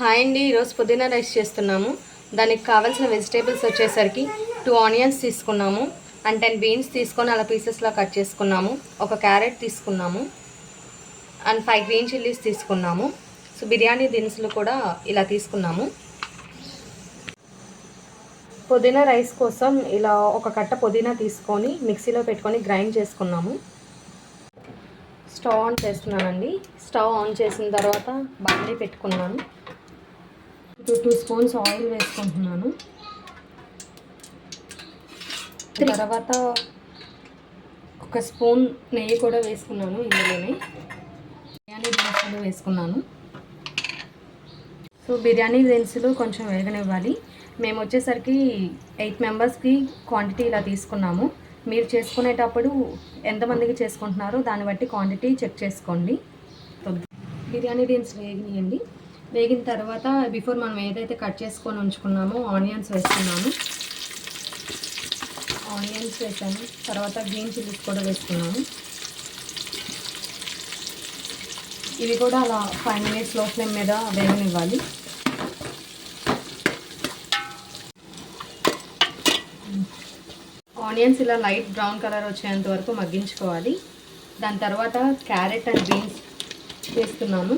Hi అండి ఈరోజు పుదీనా రైస్ చేస్తున్నాము. దానికి కావాల్సిన వెజిటేబుల్స్ వచ్చేసరికి టూ ఆనియన్స్ తీసుకున్నాము. అండ్ టెన్ బీన్స్ తీసుకొని అలా పీసెస్లో కట్ చేసుకున్నాము. ఒక క్యారెట్ తీసుకున్నాము. అండ్ ఫైవ్ గ్రీన్ చిల్లీస్ తీసుకున్నాము. సో బిర్యానీ దినుసులు కూడా ఇలా తీసుకున్నాము. పుదీనా రైస్ కోసం ఇలా ఒక కట్ట పుదీనా తీసుకొని మిక్సీలో పెట్టుకొని గ్రైండ్ చేసుకున్నాము. స్టవ్ ఆన్ చేస్తున్నానండి. స్టవ్ ఆన్ చేసిన తర్వాత బాండీ పెట్టుకున్నాను. టూ టూ స్పూన్స్ ఆయిల్ వేసుకుంటున్నాను. తర్వాత ఒక స్పూన్ నెయ్యి కూడా వేసుకున్నాను ఇందులోనే. బిర్యానీ దినుసులు వేసుకున్నాను. సో బిర్యానీ దినుసులు కొంచెం వేగనివ్వాలి. మేము వచ్చేసరికి ఎయిట్ మెంబర్స్కి క్వాంటిటీ ఇలా తీసుకున్నాము. మీరు చేసుకునేటప్పుడు ఎంతమందికి చేసుకుంటున్నారో దాన్ని బట్టి క్వాంటిటీ చెక్ చేసుకోండి. బిర్యానీ దినుసులు వేగినాయండి. వేగిన తర్వాత బిఫోర్ మనం ఏదైతే కట్ చేసుకొని ఉంచుకున్నామో ఆనియన్స్ వేసుకున్నాము ఆనియన్స్ వేసాను. తర్వాత గ్రీన్ చిల్లీస్ కూడా వేసుకున్నాము ఇవి కూడా అలా ఫైవ్ మినిట్స్లో ఫ్లేమ్ మీద వేగనివ్వాలి. ఆనియన్స్ ఇలా లైట్ బ్రౌన్ కలర్ వచ్చేంత వరకు మగ్గించుకోవాలి. దాని తర్వాత క్యారెట్ అండ్ బీన్స్ వేస్తున్నాను.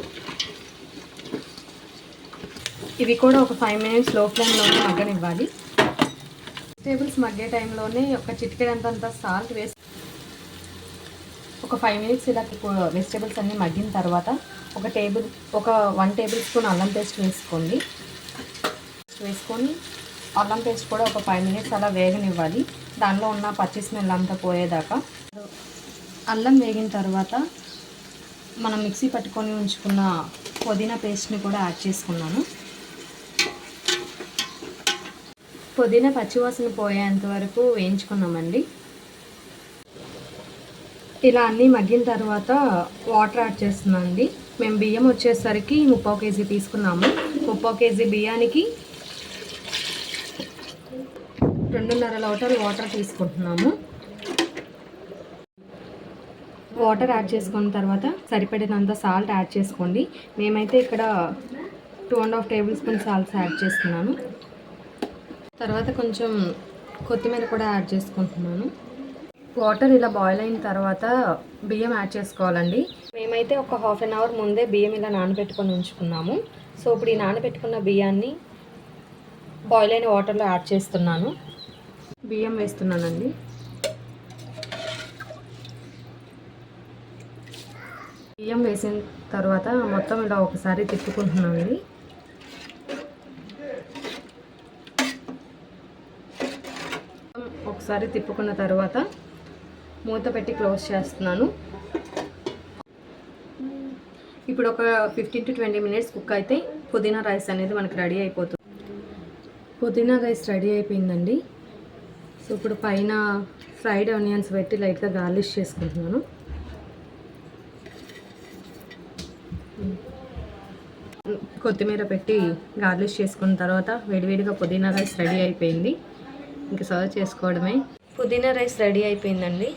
ఇవి కూడా ఒక ఫైవ్ మినిట్స్లో ఫ్లేమ్లోనే మగ్గనివ్వాలి. వెజిటేబుల్స్ మగ్గే టైంలోనే ఒక చిటికెడంతంత సాల్ట్ వేసి ఒక ఫైవ్ మినిట్స్ ఇలా వెజిటేబుల్స్ అన్నీ మగ్గిన తర్వాత ఒక టేబుల్ ఒక వన్ టేబుల్ స్పూన్ అల్లం పేస్ట్ వేసుకోండి. వేసుకొని అల్లం పేస్ట్ కూడా ఒక ఫైవ్ మినిట్స్ అలా వేగనివ్వాలి. దానిలో ఉన్న పచ్చి స్మెల్ అంతా పోయేదాకా. అల్లం వేగిన తర్వాత మనం మిక్సీ పట్టుకొని ఉంచుకున్న పుదీనా పేస్ట్ని కూడా యాడ్ చేసుకున్నాను. పుదీనా పచ్చివాసన పోయేంత వరకు వేయించుకున్నామండి. ఇలా అన్నీ మగ్గిన తర్వాత వాటర్ యాడ్ చేస్తున్నాం అండి మేము బియ్యం వచ్చేసరికి ముప్పై కేజీ తీసుకున్నాము. ముప్పై కేజీ బియ్యానికి రెండున్నర లోటలు వాటర్ తీసుకుంటున్నాము. వాటర్ యాడ్ చేసుకున్న తర్వాత సరిపడినంత సాల్ట్ యాడ్ చేసుకోండి. మేమైతే ఇక్కడ two and half table spoon salts add చేస్తున్నాను తర్వాత కొంచెం కొత్తిమీర కూడా యాడ్ చేసుకుంటున్నాను. వాటర్ ఇలా బాయిల్ అయిన తర్వాత బియ్యం యాడ్ చేసుకోవాలండి. మేమైతే ఒక హాఫ్ అన్ అవర్ ముందే బియ్యం ఇలా నానబెట్టుకొని ఉంచుకున్నాము. సో ఇప్పుడు ఈ నానబెట్టుకున్న బియ్యాన్ని బాయిల్ అయిన వాటర్లో యాడ్ చేస్తున్నాను. బియ్యం వేస్తున్నానండి. బియ్యం వేసిన తర్వాత మొత్తం ఇలా ఒకసారి తిప్పుకుంటున్నామండి. ఒకసారి తిప్పుకున్న తర్వాత మూత పెట్టి క్లోజ్ చేస్తున్నాను. ఇప్పుడు ఒక fifteen to twenty minutes cook అయితే పుదీనా రైస్ అనేది మనకి రెడీ అయిపోతుంది. పుదీనా రైస్ రెడీ అయిపోయిందండి. సో ఇప్పుడు పైన ఫ్రైడ్ ఆనియన్స్ పెట్టి లైట్గా గార్లిష్ చేసుకుంటున్నాను. కొత్తిమీర పెట్టి గార్లిష్ చేసుకున్న తర్వాత వేడివేడిగా పుదీనా రైస్ రెడీ అయిపోయింది. ఇంకా సర్వ్ చేసుకోవడమే. పుదీనా రైస్ రెడీ అయిపోయిందండి.